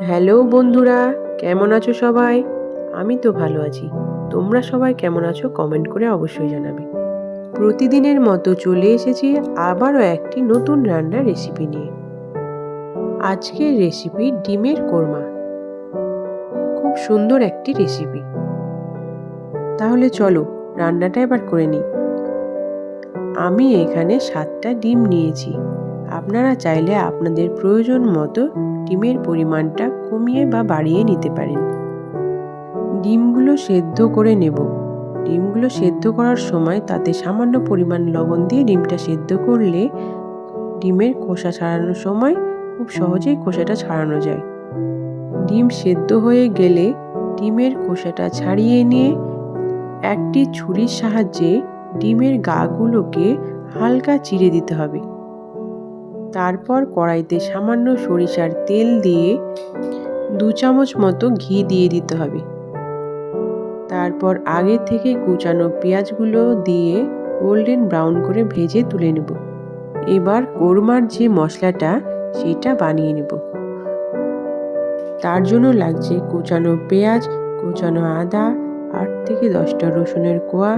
Hello বন্ধুরা, কেমন আছো সবাই? আমি তো ভালো আছি। তোমরা সবাই কেমন আছো কমেন্ট করে অবশ্যই জানাবে। প্রতিদিনের মতো চলে এসেছি আবারও একটি নতুন রান্নার রেসিপি নিয়ে। আজকের রেসিপি ডিমের কোরমা। খুব সুন্দর একটি রেসিপি। তাহলে চলো রান্নাটা এবার করে নিই। আমি এখানে সাতটা ডিম নিয়েছি। আপনারা চাইলে আপনাদের প্রয়োজন মতো ডিমের পরিমাণটা কমিয়ে বা বাড়িয়ে নিতে পারেন। ডিমগুলো সেদ্ধ করে নেব। ডিমগুলো সেদ্ধ করার সময় তাতে সামান্য পরিমাণ লবণ দিয়ে ডিমটা সেদ্ধ করলে ডিমের খোসা ছাড়ানোর সময় খুব সহজেই খোসাটা ছাড়ানো যায়। ডিম সেদ্ধ হয়ে গেলে ডিমের খোসাটা ছাড়িয়ে নিয়ে একটি ছুরির সাহায্যে ডিমের গাগুলোকে হালকা চিড়ে দিতে হবে। তারপর কড়াইতে সামান্য সরিষার তেল দিয়ে দু চামচ মতো ঘি দিয়ে দিতে হবে। তারপর আগে থেকে কুচানো পেঁয়াজগুলো দিয়ে গোল্ডেন ব্রাউন করে ভেজে তুলে নেব। এবার কোরমার যে মশলাটা, সেটা বানিয়ে নেব। তার জন্য লাগছে কুচানো পেঁয়াজ, কুচানো আদা, আট থেকে দশটা রসুনের কোয়া,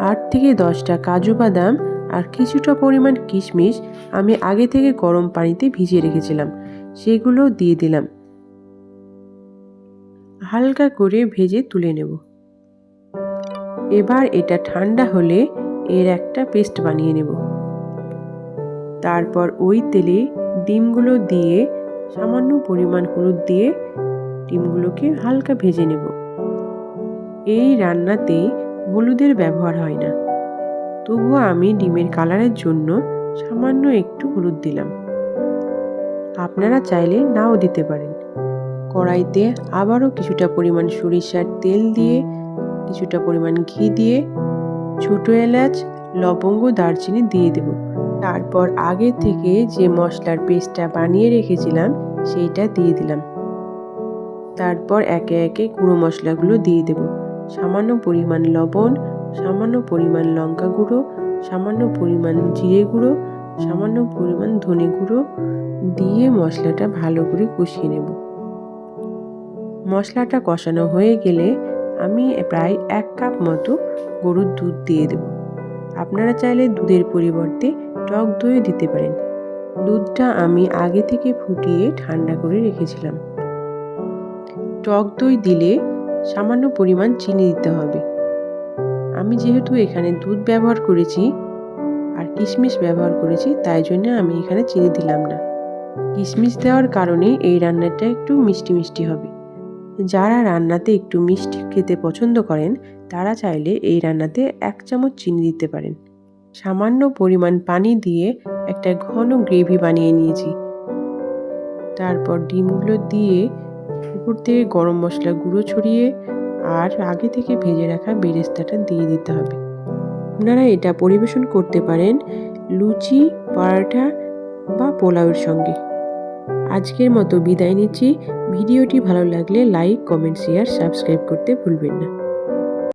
আট থেকে দশটা কাজু বাদাম আর কিছুটা পরিমাণ কিশমিশ আমি আগে থেকে গরম পানিতে ভিজিয়ে রেখেছিলাম। সেগুলো দিয়ে দিলাম। হালকা করে ভেজে তুলে নেব। এবার এটা ঠান্ডা হলে এর একটা পেস্ট বানিয়ে নেব। তারপর ওই তেলে ডিমগুলো দিয়ে, সামান্য পরিমাণ হলুদ দিয়ে ডিমগুলোকে হালকা ভেজে নেব। এই রান্নাতে হলুদের ব্যবহার হয় না। তবুও আমি ডিমের কালারের জন্য সামান্য একটু হলুদ দিলাম। আপনারা চাইলে নাও দিতে পারেন। কড়াইতে আবারও কিছুটা পরিমাণ সরিষার তেল দিয়ে, কিছুটা পরিমাণ ঘি দিয়ে, ছোট এলাচ, লবঙ্গ, দারচিনি দিয়ে দেব। তারপর আগে থেকে যে মশলার পেস্টটা বানিয়ে রেখেছিলাম, সেইটা দিয়ে দিলাম। তারপর একে একে গুঁড়ো মশলাগুলো দিয়ে দেব। সামান্য পরিমাণ লবণ সামান্য পরিমাণ লঙ্কা গুঁড়ো, সামান্য পরিমাণ জিরে গুঁড়ো, সামান্য পরিমাণ ধনে গুঁড়ো দিয়ে মশলাটা ভালো করে কষিয়ে নেব। মশলাটা কষানো হয়ে গেলে আমি প্রায় এক কাপ মতো গরুর দুধ দিয়ে দেব। আপনারা চাইলে দুধের পরিবর্তে টক দইও দিতে পারেন। দুধটা আমি আগে থেকে ফুটিয়ে ঠান্ডা করে রেখেছিলাম। টক দই দিলে সামান্য পরিমাণ চিনি দিতে হবে। আমি যেহেতু এখানে দুধ ব্যবহার করেছি আর কিশমিশ ব্যবহার করেছি, তাই জন্য আমি এখানে চিনি দিলাম না। কিশমিশ দেওয়ার কারণে এই রান্নাটা একটু মিষ্টি মিষ্টি হবে। যারা রান্নাতে একটু মিষ্টি খেতে পছন্দ করেন, তারা চাইলে এই রান্নাতে এক চামচ চিনি দিতে পারেন। সামান্য পরিমাণ পানি দিয়ে একটা ঘন গ্রেভি বানিয়ে নিয়েছি। তারপর ডিমগুলো দিয়ে উপর থেকে গরম মশলা গুঁড়ো ছড়িয়ে আর আগে থেকে ভেজে রাখা বেরেস্তাটা দিয়ে দিতে হবে। আপনারা এটা পরিবেশন করতে পারেন লুচি পরাঠা বা পোলাওয়ের সঙ্গে। আজকের মতো বিদায় নিচ্ছি। ভিডিওটি ভালো লাগলে লাইক, কমেন্ট, শেয়ার, সাবস্ক্রাইব করতে ভুলবেন না।